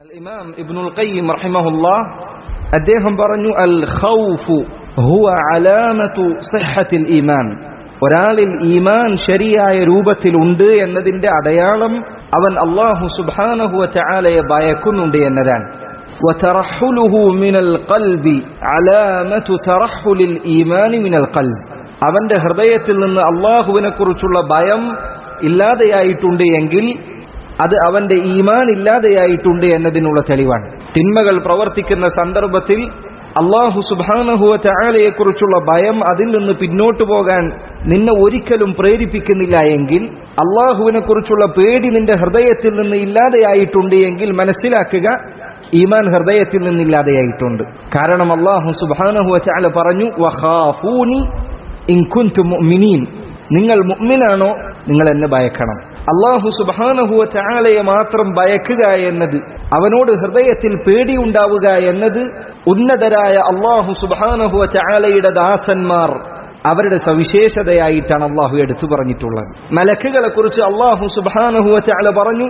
ഇമാം ഇബ്നുൽ ഖയ്യിം റഹിമഹുല്ലാ അദ്ദേഹം പറഞ്ഞു അൽ ഖൗഫു ഹുവ അലാമത്തു സിഹ്ഹത്തിൽ ഈമാൻ ഒരാളിൽ ഈമാൻ ശരിയായ രൂപത്തിലുണ്ട് എന്നതിന്റെ അടയാളം അവൻ അള്ളാഹു സുബ്ഹാനഹു വതആലയെ ഭയക്കുന്നുണ്ട് എന്നതാണ് وترحله من القلب علامة ترحل الإيمان من القلب അവന്റെ ഹൃദയത്തിൽ നിന്ന് അള്ളാഹുവിനെ കുറിച്ചുള്ള ഭയം ഇല്ലാതെയായിട്ടുണ്ട് എങ്കിൽ അത് അവന്റെ ഈമാൻ ഇല്ലാതെയായിട്ടുണ്ട് എന്നതിനുള്ള തെളിവാണ്. തിന്മകൾ പ്രവർത്തിക്കുന്ന സന്ദർഭത്തിൽ അള്ളാഹു സുബാനഹുവ ചായാലയെ കുറിച്ചുള്ള ഭയം അതിൽ നിന്ന് പിന്നോട്ടു പോകാൻ നിന്നെ ഒരിക്കലും പ്രേരിപ്പിക്കുന്നില്ല എങ്കിൽ അള്ളാഹുവിനെ കുറിച്ചുള്ള പേടി നിന്റെ ഹൃദയത്തിൽ നിന്ന് ഇല്ലാതെയായിട്ടുണ്ട് എങ്കിൽ മനസ്സിലാക്കുക ഈമാൻ ഹൃദയത്തിൽ നിന്നില്ലാതെയായിട്ടുണ്ട് കാരണം അള്ളാഹു സുബാനഹുവ ചാല പറഞ്ഞു വഹാഫൂനി ഇൻകുൻ മിനീൻ നിങ്ങൾ മുഅ്മിനാണോ? നിങ്ങൾ എന്നെ ഭയക്കണം. അള്ളാഹു സുബാനഹുവ ചാളയെ മാത്രം ഭയക്കുക എന്നത് അവനോട് ഹൃദയത്തിൽ പേടിയുണ്ടാവുക എന്നത് ഉന്നതരായ അള്ളാഹു സുബാനഹുവ ചാളയുടെ ദാസന്മാർ അവരുടെ സവിശേഷതയായിട്ടാണ് അള്ളാഹു എടുത്തു പറഞ്ഞിട്ടുള്ളത്. മലക്കുകളെ കുറിച്ച് അള്ളാഹു സുബാനഹുവ ചാള പറഞ്ഞു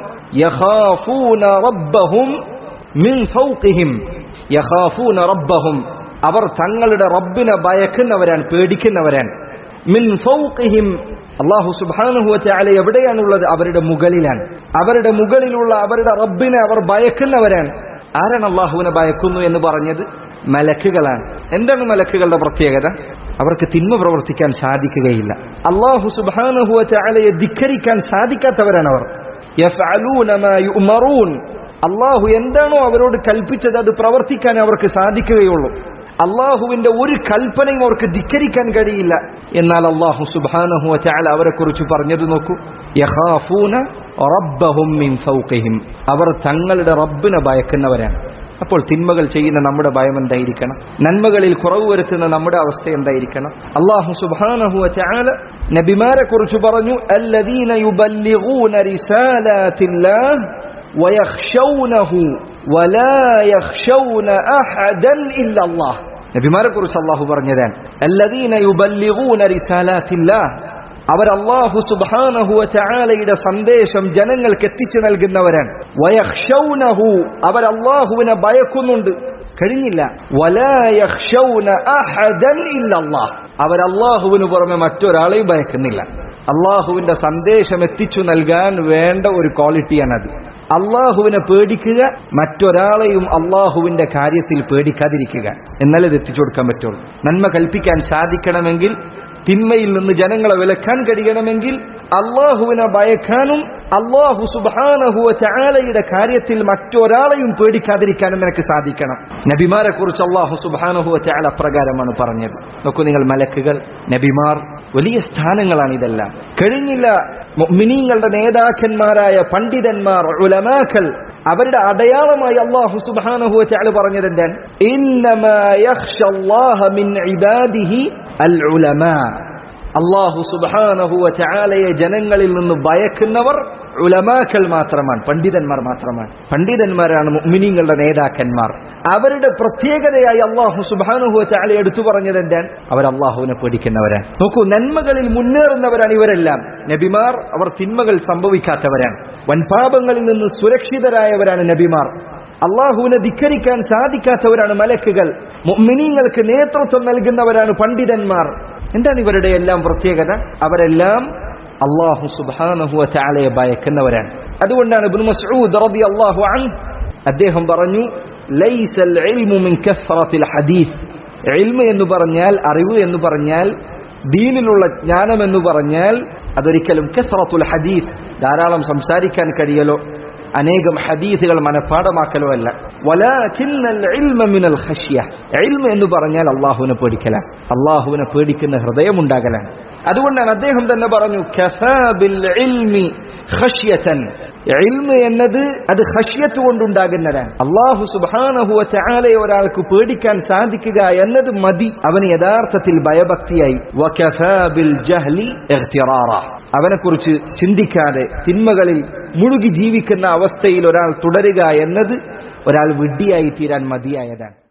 റബ്ബഹും. അവർ തങ്ങളുടെ റബ്ബിനെ ഭയക്കുന്നവരാണ് പേടിക്കുന്നവരാണ്. മിൻ ഫൗഖിഹിം അള്ളാഹു സുബാനുഹുവല എവിടെയാണുള്ളത്? അവരുടെ മുകളിലാണ്. അവരുടെ മുകളിലുള്ള അവരുടെ റബ്ബിനെ അവർ ഭയക്കുന്നവരാണ്. ആരാണ് അള്ളാഹുവിനെ ഭയക്കുന്നു എന്ന് പറഞ്ഞത്? മലക്കുകളാണ്. എന്താണ് മലക്കുകളുടെ പ്രത്യേകത? അവർക്ക് തിന്മ പ്രവർത്തിക്കാൻ സാധിക്കുകയില്ല. അള്ളാഹു സുബാനുഹുവലയെ ധിക്കരിക്കാൻ സാധിക്കാത്തവരാണ് അവർ. അള്ളാഹു എന്താണോ അവരോട് കൽപ്പിച്ചത് അത് പ്രവർത്തിക്കാൻ അവർക്ക് സാധിക്കുകയുള്ളൂ. അള്ളാഹുവിന്റെ ഒരു കൽപ്പനയും അവർക്ക് ധിക്കരിക്കാൻ കഴിയില്ല. എന്നാൽ അള്ളാഹു സുബാനഹു ചാല അവരെ കുറിച്ച് പറഞ്ഞത് നോക്കൂ. റബ്ബഹും മിൻ ഫൗഖിഹിം. അവർ തങ്ങളുടെ റബ്ബിനെ ഭയക്കുന്നവരാണ്. അപ്പോൾ തിന്മകൾ ചെയ്യുന്ന നമ്മുടെ ഭയം എന്തായിരിക്കണം? നന്മകളിൽ കുറവ് വരുത്തുന്ന നമ്മുടെ അവസ്ഥ എന്തായിരിക്കണം? അള്ളാഹു സുബാനഹു ചാല നബിമാരെ കുറിച്ച് പറഞ്ഞു അല്ലദീന യുബല്ലിഗൂന റിസാലാത്തില്ലാഹ് വയഖ്ശൗനഹു വലാ യഖ്ശൗന അഹദൻ നബിമാരെ കുറിച്ച് അള്ളാഹു പറഞ്ഞതാണ് അവർ അള്ളാഹു സുബ്ഹാനഹു വതആലയുടെ സന്ദേശം ജനങ്ങൾക്ക് എത്തിച്ചു നൽകുന്നവരാണ്. അവർ അള്ളാഹുവിനെ ഭയക്കുന്നുണ്ട്. കഴിഞ്ഞില്ല. അവർ അള്ളാഹുവിന് പുറമെ മറ്റൊരാളെയും ഭയക്കുന്നില്ല. അള്ളാഹുവിന്റെ സന്ദേശം എത്തിച്ചു നൽകാൻ വേണ്ട ഒരു ക്വാളിറ്റിയാണത്. അള്ളാഹുവിനെ പേടിക്കുക മറ്റൊരാളെയും അള്ളാഹുവിന്റെ കാര്യത്തിൽ പേടിക്കാതിരിക്കുക. എന്നാലേ ഇത് എത്തിച്ചു കൊടുക്കാൻ പറ്റുള്ളൂ. നന്മ കൽപ്പിക്കാൻ സാധിക്കണമെങ്കിൽ തിന്മയിൽ നിന്ന് ജനങ്ങളെ വിലക്കാൻ കഴിയണമെങ്കിൽ അള്ളാഹുവിനെ ഭയക്കാനും അള്ളാഹു സുബാനഹുവ ചാലയുടെ കാര്യത്തിൽ മറ്റൊരാളെയും പേടിക്കാതിരിക്കാനും നിനക്ക് സാധിക്കണം. നബിമാരെ കുറിച്ച് അള്ളാഹു സുബാനഹുവ ചാല അപ്രകാരമാണ് പറഞ്ഞത്. നോക്കൂ നിങ്ങൾ മലക്കുകൾ നബിമാർ വലിയ സ്ഥാനങ്ങളാണ് ഇതെല്ലാം കഴിഞ്ഞില്ല മിനിങ്ങളുടെ നേതാക്കന്മാരായ പണ്ഡിതന്മാർ ഉലമാക്കൾ അവരുടെ അടയാളമായി അള്ളാഹു സുബാനഹു ചാൾ പറഞ്ഞത് എന്താണ് അള്ളാഹു സുബാനഹുവ ചാലയെ ജനങ്ങളിൽ നിന്ന് ഭയക്കുന്നവർ ഉലമാക്കൾ മാത്രമാണ് പണ്ഡിതന്മാർ മാത്രമാണ്. പണ്ഡിതന്മാരാണ് മിനിങ്ങളുടെ നേതാക്കന്മാർ. അവരുടെ പ്രത്യേകതയായി അള്ളാഹു സുബാനുഹു ചാല എടുത്തു പറഞ്ഞത് എന്താണ്? അവർ അള്ളാഹുവിനെ പേടിക്കുന്നവരാണ്. നോക്കൂ നന്മകളിൽ മുന്നേറുന്നവരാണ് ഇവരെല്ലാം. നബിമാർ അവർ തിന്മകൾ സംഭവിക്കാത്തവരാണ്. വൻപാപങ്ങളിൽ നിന്ന് സുരക്ഷിതരായവരാണ് നബിമാർ. അള്ളാഹുവിനെ ധിക്കരിക്കാൻ സാധിക്കാത്തവരാണ് മലക്കുകൾ. മിനിങ്ങൾക്ക് നേതൃത്വം നൽകുന്നവരാണ് പണ്ഡിതന്മാർ. എന്താണ് ഇവരുടെ എല്ലാം പ്രത്യേകത? അവരെല്ലാം അള്ളാഹു സുബാനഹുവ ഭയക്കുന്നവരാണ്. അതുകൊണ്ടാണ് ഇബ്നു മസ്ഊദ് റളിയല്ലാഹു അൻഹു അദ്ദേഹം പറഞ്ഞു ഹദീസ്. എൽമ എന്ന് പറഞ്ഞാൽ അറിവ് എന്ന് പറഞ്ഞാൽ ദീനിലുള്ള ജ്ഞാനം എന്ന് പറഞ്ഞാൽ അതൊരിക്കലും കെസറത്തുൽ ഹദീസ്. ധാരാളം സംസാരിക്കാൻ കഴിയലോ? അനേകം ഹദീസുകൾ മനഃപ്പാടമാക്കലോ അല്ല. എന്ന് പറഞ്ഞാൽ അള്ളാഹുവിനെ പേടിക്കലാണ്. അള്ളാഹുവിനെ പേടിക്കുന്ന ഹൃദയമുണ്ടാകലാണ്. അതുകൊണ്ടാണ് അദ്ദേഹം തന്നെ പറഞ്ഞു എന്നത് അത് ഹഷ്യത്ത് കൊണ്ടുണ്ടാകുന്നതാണ്. അള്ളാഹു സുബാനഹുവ ചാലയെ ഒരാൾക്ക് പേടിക്കാൻ സാധിക്കുക എന്നത് മതി. അവന് യഥാർത്ഥത്തിൽ ഭയഭക്തിയായി. അവനെക്കുറിച്ച് ചിന്തിക്കാതെ തിന്മകളിൽ മുഴുകി ജീവിക്കുന്ന അവസ്ഥയിൽ ഒരാൾ തുടരുക എന്നത് ഒരാൾ വിഡ്ഢിയായി തീരാൻ മതിയായതാണ്.